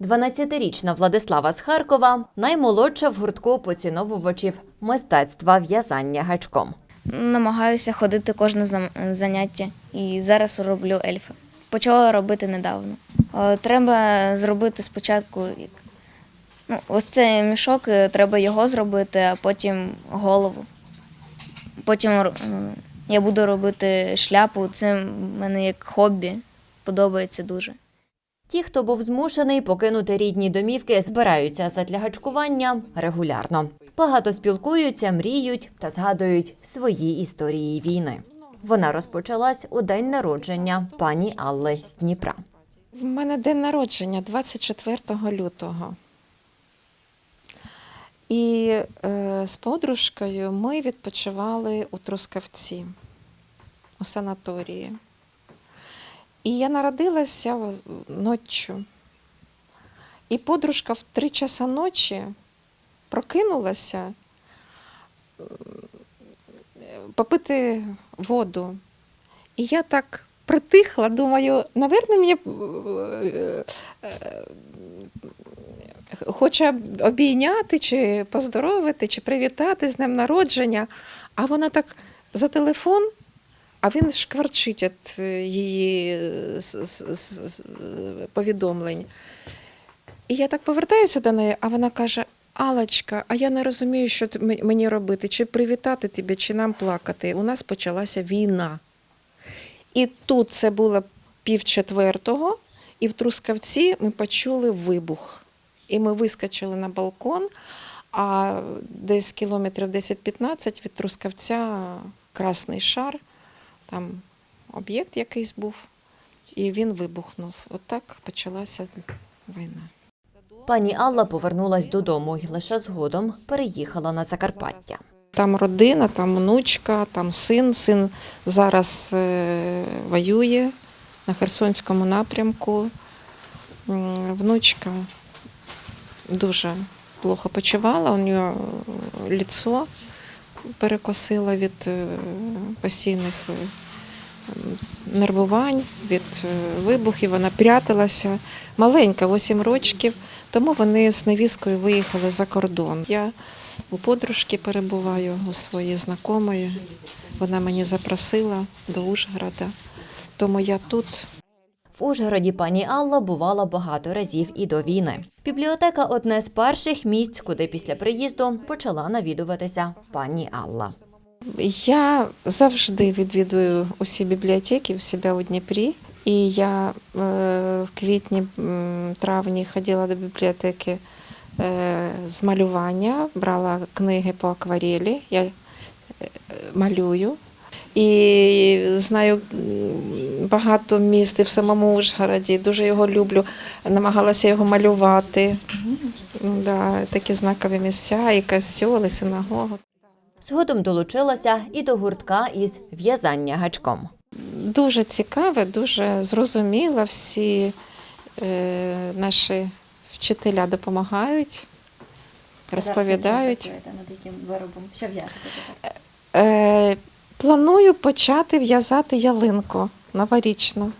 12-річна Владислава з Харкова наймолодша в гуртку поціновувачів мистецтва в'язання гачком. Намагаюся ходити кожне заняття і зараз роблю ельфи. Почала робити недавно. Треба зробити спочатку ну, ось цей мішок, е, треба його зробити, а потім голову. Потім е, я буду робити шляпу. Це в мене як хобі. Подобається дуже. Ті, хто був змушений покинути рідні домівки, збираються задля гачкування регулярно. Багато спілкуються, мріють та згадують свої історії війни. Вона розпочалась у день народження пані Алли з Дніпра. В мене день народження 24 лютого. І е, з подружкою ми відпочивали у Трускавці, у санаторії. І я народилася ночі. І подружка в три часа ночі прокинулася попити воду. І я так притихла, думаю, навірно, мені е, е, хоче обійняти, чи поздоровити, чи привітати з днем народження. А вона так за телефон, а він шкварчить від е, її е, повідомлень. І я так повертаюся до неї, а вона каже: Алочка, а я не розумію, що мені робити, чи привітати тебе, чи нам плакати. У нас почалася війна. І тут це було пів четвертого, і в Трускавці ми почули вибух. І ми вискочили на балкон, а десь кілометрів 10-15 від Трускавця красний шар, там об'єкт якийсь був, і він вибухнув. Отак почалася війна. Пані Алла повернулась додому і лише згодом переїхала на Закарпаття. Там родина, там внучка, там син. Син зараз е, воює на Херсонському напрямку. Внучка дуже плохо почувала, у нього ліцо перекосило від е, постійних е, нервувань, від е, вибухів. Вона пряталася. Маленька, 8 років, тому вони з невісткою виїхали за кордон. Я у подружки перебуваю у своїй знайомої. Вона мені запросила до Ужгорода, тому я тут. В Ужгороді пані Алла бувала багато разів і до війни. Бібліотека одне з перших місць, куди після приїзду почала навідуватися пані Алла. Я завжди відвідую усі бібліотеки у себе у Дніпрі. І я е, в квітні, травні ходила до бібліотеки е, з малювання, брала книги по акварелі, я е, малюю. І знаю багато міст і в самому Ужгороді, дуже його люблю. Намагалася його малювати. Да, такі знакові місця, і костьоли, і синагога. Згодом долучилася і до гуртка із в'язання гачком. Дуже цікаве, дуже зрозуміло. Всі е, наші вчителя допомагають, розповідають. над яким виробом? Що в'яжете? Е, планую почати в'язати ялинку новорічну.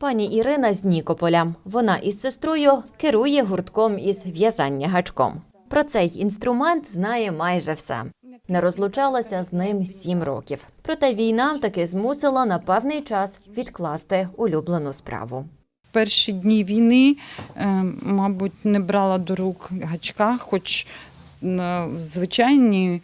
Пані Ірина з Нікополя. Вона із сестрою керує гуртком із в'язання гачком. Про цей інструмент знає майже все. Не розлучалася з ним сім років. Проте війна таки змусила на певний час відкласти улюблену справу. перші дні війни, е, мабуть, не брала до рук гачка, хоч на- в звичайній, м,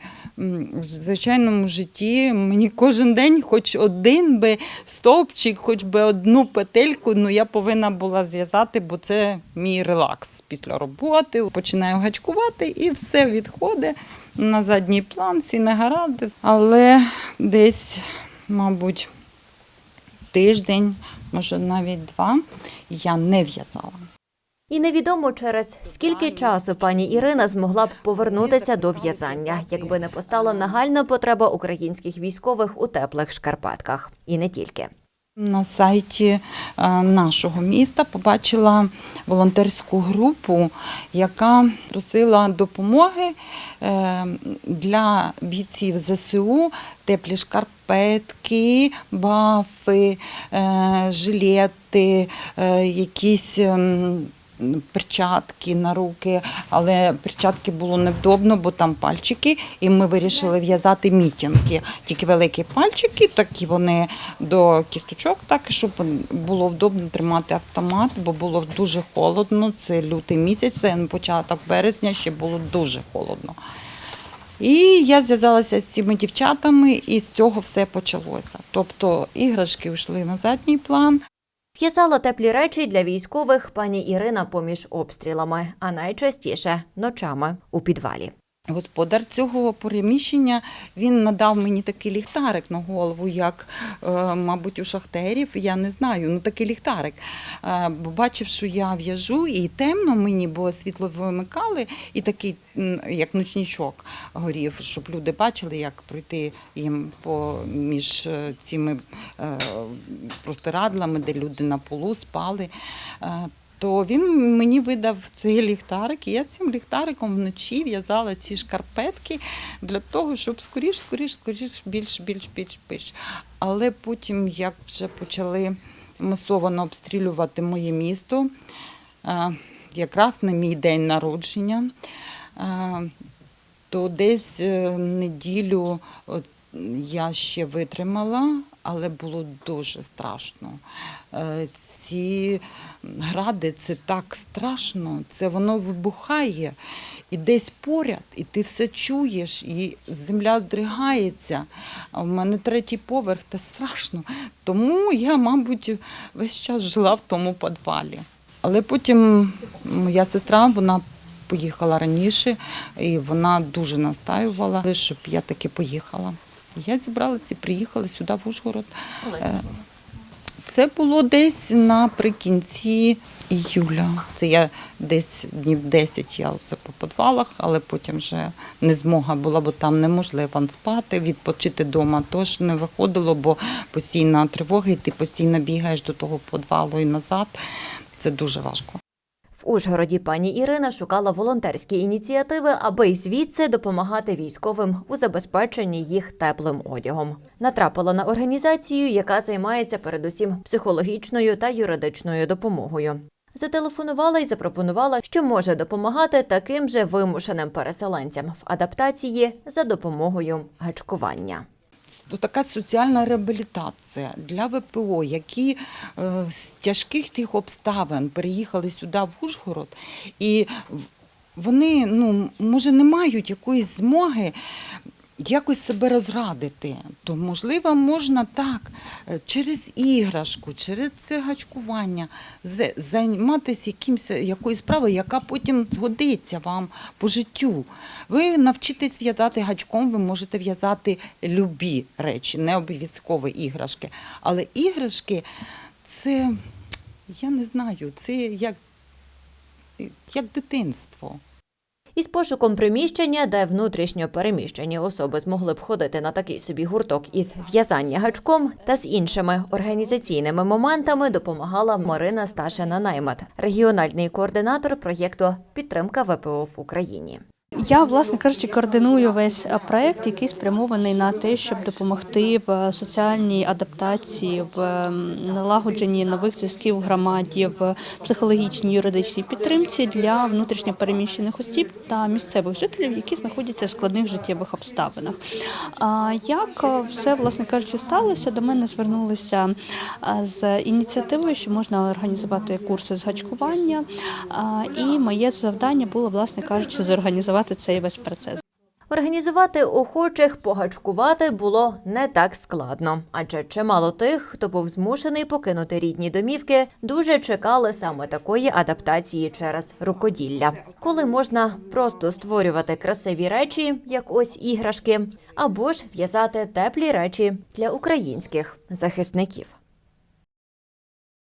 в звичайному житті мені кожен день хоч один би стовпчик, хоч би одну петельку, ну я повинна була зв'язати, бо це мій релакс після роботи. Починаю гачкувати і все відходить на задній план, всі негаразди. Але десь, мабуть, тиждень, може навіть два, я не в'язала. І невідомо через скільки часу пані Ірина змогла б повернутися до в'язання, якби не постала нагальна потреба українських військових у теплих шкарпетках. І не тільки. На сайті е, нашого міста побачила волонтерську групу, яка просила допомоги е, для бійців ЗСУ, теплі шкарпетки, бафи, е, жилети, якісь ем, перчатки на руки, але перчатки було невдобно, бо там пальчики, і ми вирішили в'язати мітінки. Тільки великі пальчики, такі вони до кісточок, так щоб було вдобно тримати автомат, бо було дуже холодно. Це лютий місяць, це початок березня, ще було дуже холодно. І я зв'язалася з цими дівчатами, і з цього все почалося. Тобто іграшки йшли на задній план. В'язала теплі речі для військових пані Ірина поміж обстрілами, а найчастіше ночами у підвалі. Господар цього переміщення він надав мені такий ліхтарик на голову, як, е, мабуть, у шахтерів. Я не знаю, ну такий ліхтарик. Е, Бо бачив, що я в'яжу і темно мені, бо світло вимикали, і такий, як ночнічок горів, щоб люди бачили, як пройти їм поміж е, цими простирадлами, де люди на полу спали. То він мені видав цей ліхтарик, і я цим ліхтариком вночі в'язала ці шкарпетки для того, щоб скоріш, скоріш, скоріш, більш, більш, більш, більш. Але потім, як вже почали масово обстрілювати моє місто, якраз на мій день народження, то десь е, неділю я ще витримала, але було дуже страшно. Е, Ці гради це так страшно, це воно вибухає і десь поряд, і ти все чуєш, і земля здригається. А в мене третій поверх, це страшно. Тому я, мабуть, весь час жила в тому підвалі. Але потім моя сестра, вона поїхала раніше, і вона дуже настаювала, щоб я таки поїхала. Я зібралася і приїхала сюди, в Ужгород. Е, Це було десь наприкінці іюля. Це я десь днів 10 я оце по підвалах, але потім вже не змога була, бо там неможливо спати, відпочити вдома теж не виходило, бо постійна тривога, і ти постійно бігаєш до того підвалу і назад. Це дуже важко. Ужгороді пані Ірина шукала волонтерські ініціативи, аби й звідси допомагати військовим у забезпеченні їх теплим одягом. Натрапила на організацію, яка займається передусім психологічною та юридичною допомогою. Зателефонувала і запропонувала, що може допомагати таким же вимушеним переселенцям в адаптації за допомогою гачкування. То така соціальна реабілітація для ВПО, які е, з тяжких тих обставин переїхали сюди в Ужгород, і вони, ну, може, не мають якоїсь змоги. Якось себе розрадити, то можливо можна так е, через іграшку, через це гачкування займатися якимсь, якоюсь справою, яка потім згодиться вам по життю. Ви навчитесь в'язати гачком, ви можете в'язати любі речі, не обов'язково іграшки. Але іграшки це, я не знаю, це як, як дитинство. Із пошуком приміщення, де внутрішньо переміщені особи змогли б ходити на такий собі гурток із в'язання гачком та з іншими організаційними моментами допомагала Марина Сташина Наймат, регіональний координатор проєкту Підтримка ВПО в Україні. Я, власне кажучи, координую весь е, проект, який спрямований на те, щоб допомогти в е, соціальній адаптації, в ем, налагодженні нових зв'язків в громаді, в психологічній юридичній підтримці для внутрішньопереміщених осіб та місцевих жителів, які знаходяться в складних життєвих обставинах. Як е, все, власне кажучи, сталося? До мене звернулися е, з ініціативою, що можна організувати курси з гачкування. І моє завдання було, власне кажучи, зорганізувати цей весь процес. Організувати охочих погачкувати було не так складно, адже чимало тих, хто був змушений покинути рідні домівки, дуже чекали саме такої адаптації через рукоділля, коли можна просто створювати красиві речі, як ось іграшки, або ж в'язати теплі речі для українських захисників.